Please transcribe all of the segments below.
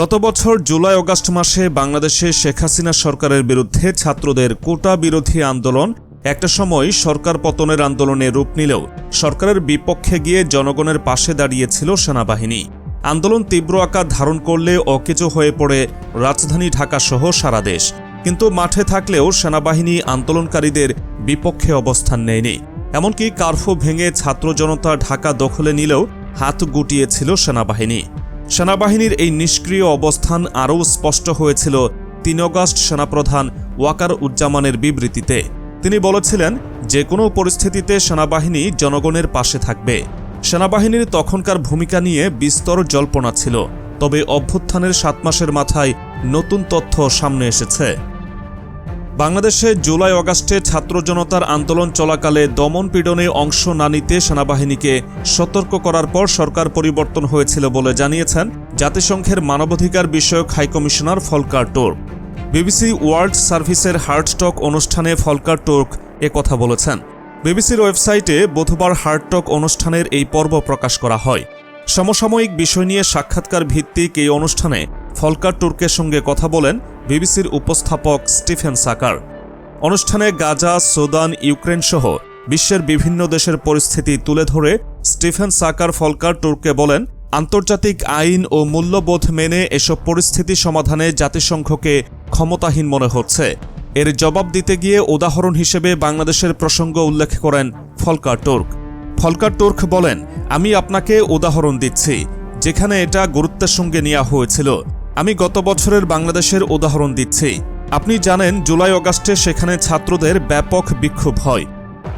গত বছর জুলাই অগাস্ট মাসে বাংলাদেশে শেখ হাসিনা সরকারের বিরুদ্ধে ছাত্রদের কোটা বিরোধী আন্দোলন একটা সময় সরকার পতনের আন্দোলনে রূপ নিলেও সরকারের বিপক্ষে গিয়ে জনগণের পাশে দাঁড়িয়েছিল সেনাবাহিনী। আন্দোলন তীব্র আকার ধারণ করলে অকেজো হয়ে পড়ে রাজধানী ঢাকাসহ সারা দেশ। কিন্তু মাঠে থাকলেও সেনাবাহিনী আন্দোলনকারীদের বিপক্ষে অবস্থান নেয়নি। এমনকি কারফু ভেঙে ছাত্র জনতা ঢাকা দখলে নিলেও হাত গুটিয়েছিল সেনাবাহিনী। সেনাবাহিনীর এই নিষ্ক্রিয় অবস্থান আরও স্পষ্ট হয়েছিল তিন অগাস্ট সেনাপ্রধান ওয়াকার উজ্জামানের বিবৃতিতে। তিনি বলেছিলেন, যে কোনো পরিস্থিতিতে সেনাবাহিনী জনগণের পাশে থাকবে। সেনাবাহিনীর তখনকার ভূমিকা নিয়ে বিস্তর জল্পনা ছিল, তবে অভ্যুত্থানের সাত মাসের মাথায় নতুন তথ্য সামনে এসেছে। বাংলাদেশে জুলাই অগাস্টে ছাত্র জনতার আন্দোলন চলাকালে দমন পীড়নে অংশ না নিতে সেনাবাহিনীকে সতর্ক করার পর সরকার পরিবর্তন হয়েছিল বলে জানিয়েছেন জাতিসংঘের মানবাধিকার বিষয়ক high commissioner Volker Turk. BBC world সার্ভিসের হার্টটক অনুষ্ঠানে ফলকার টোর্ক কথা বলেছেন। বিবিসির ওয়েবসাইটে বুধবার হার্টটক অনুষ্ঠানের এই পর্ব প্রকাশ করা হয়। সমসাময়িক বিষয় নিয়ে সাক্ষাৎকার ভিত্তিক এই অনুষ্ঠানে ফলকার টুর্কের সঙ্গে কথা বলেন বিবিসির উপস্থাপক স্টিফেন সাকার। অনুষ্ঠানে গাজা, সুদান, ইউক্রেন সহ বিশ্বের বিভিন্ন দেশের পরিস্থিতি তুলে ধরে স্টিফেন সাকার ফলকার টুর্কে বলেন, আন্তর্জাতিক আইন ও মূল্যবোধ মেনে এসব পরিস্থিতি সমাধানে জাতিসংঘকে ক্ষমতাহীন মনে হচ্ছে। এর জবাব দিতে গিয়ে উদাহরণ হিসেবে বাংলাদেশের প্রসঙ্গ উল্লেখ করেন ফলকার টুর্ক। ফলকার টুর্ক বলেন, আমি আপনাকে উদাহরণ দিচ্ছি, যেখানে এটা গুরুত্বের সঙ্গে নেওয়া হয়েছিল। আমি গত বছরের বাংলাদেশের উদাহরণ দিচ্ছি। আপনি জানেন, জুলাই অগাস্টে সেখানে ছাত্রদের ব্যাপক বিক্ষোভ হয়।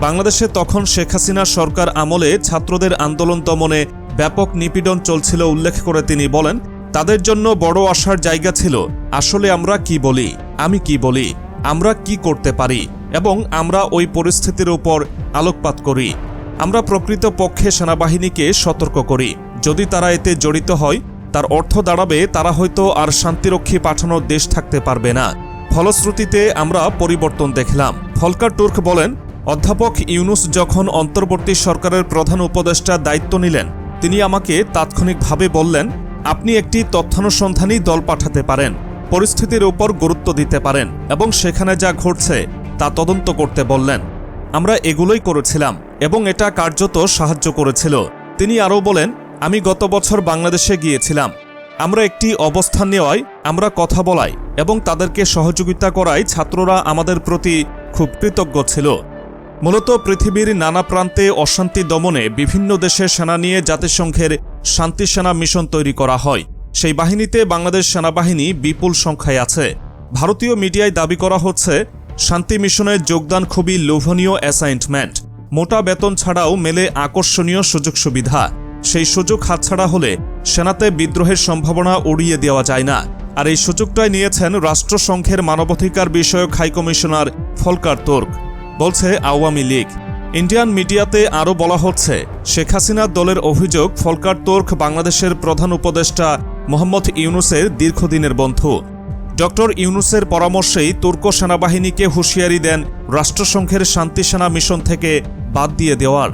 বাংলাদেশে তখন শেখ হাসিনা সরকার আমলে ছাত্রদের আন্দোলন দমনে ব্যাপক নিপীড়ন চলছিল উল্লেখ করে তিনি বলেন, তাদের জন্য বড় আশার জায়গা ছিল। আসলে আমরা কি বলি? আমি কি বলি? আমরা কি করতে পারি? এবং আমরা ওই পরিস্থিতির উপর আলোকপাত করি। আমরা প্রকৃত পক্ষে সেনাবাহিনীকে সতর্ক করি। যদি তারা এতে জড়িত হয় তার অর্থ দাঁড়াবে, তারা হয়তো আর শান্তিরক্ষী পাঠানোর দেশ থাকতে পারবে না। ফলশ্রুতিতে আমরা পরিবর্তন দেখলাম। ফলকার টুর্ক বলেন, অধ্যাপক ইউনুস যখন অন্তর্বর্তী সরকারের প্রধান উপদেষ্টা দায়িত্ব নিলেন, তিনি আমাকে তাৎক্ষণিকভাবে বললেন, আপনি একটি তথ্যানুসন্ধানী দল পাঠাতে পারেন, পরিস্থিতির উপর গুরুত্ব দিতে পারেন এবং সেখানে যা ঘটছে তা তদন্ত করতে বললেন। আমরা এগুলোই করেছিলাম এবং এটা কার্যত সাহায্য করেছিল। তিনি আরও বলেন আমি গত বছর বাংলাদেশে গিয়েছিলাম। আমরা একটি অবস্থান নেওয়ায় আমরা কথা বলাই এবং তাদেরকে সহযোগিতা করায় ছাত্ররা আমাদের প্রতি খুব কৃতজ্ঞ ছিল। মূলত পৃথিবীর নানা প্রান্তে অশান্তি দমনে বিভিন্ন দেশের সেনা নিয়ে জাতিসংঘের শান্তি সেনা মিশন তৈরি করা হয়। সেই বাহিনীতে বাংলাদেশ সেনাবাহিনী বিপুল সংখ্যায় আছে। ভারতীয় মিডিয়ায় দাবি করা হচ্ছে, শান্তি মিশনের যোগদান খুবই লোভনীয় অ্যাসাইনমেন্ট। মোটা বেতন ছাড়াও মেলে আকর্ষণীয় সুযোগ সুবিধা। সেই সুযোগ হাতছাড়া হলে সেনাতে বিদ্রোহের সম্ভাবনা উড়িয়ে দেওয়া যায় না। আর এই সুযোগটাই নিয়েছেন রাষ্ট্রসংঘের মানবাধিকার বিষয়ক হাইকমিশনার ফলকার তোর্ক। বলছে আওয়ামী লীগ। ইন্ডিয়ান মিডিয়াতে আরও বলা হচ্ছে, শেখ হাসিনার দলের অভিযোগ ফলকার তোর্ক বাংলাদেশের প্রধান উপদেষ্টা মোহাম্মদ ইউনুসের দীর্ঘদিনের বন্ধু। ডক্টর ইউনুসের পরামর্শেই তুর্ক সেনাবাহিনীকে হুঁশিয়ারি দেন রাষ্ট্রসংঘের শান্তি সেনা মিশন থেকে বাদ দিয়ে দেওয়ার।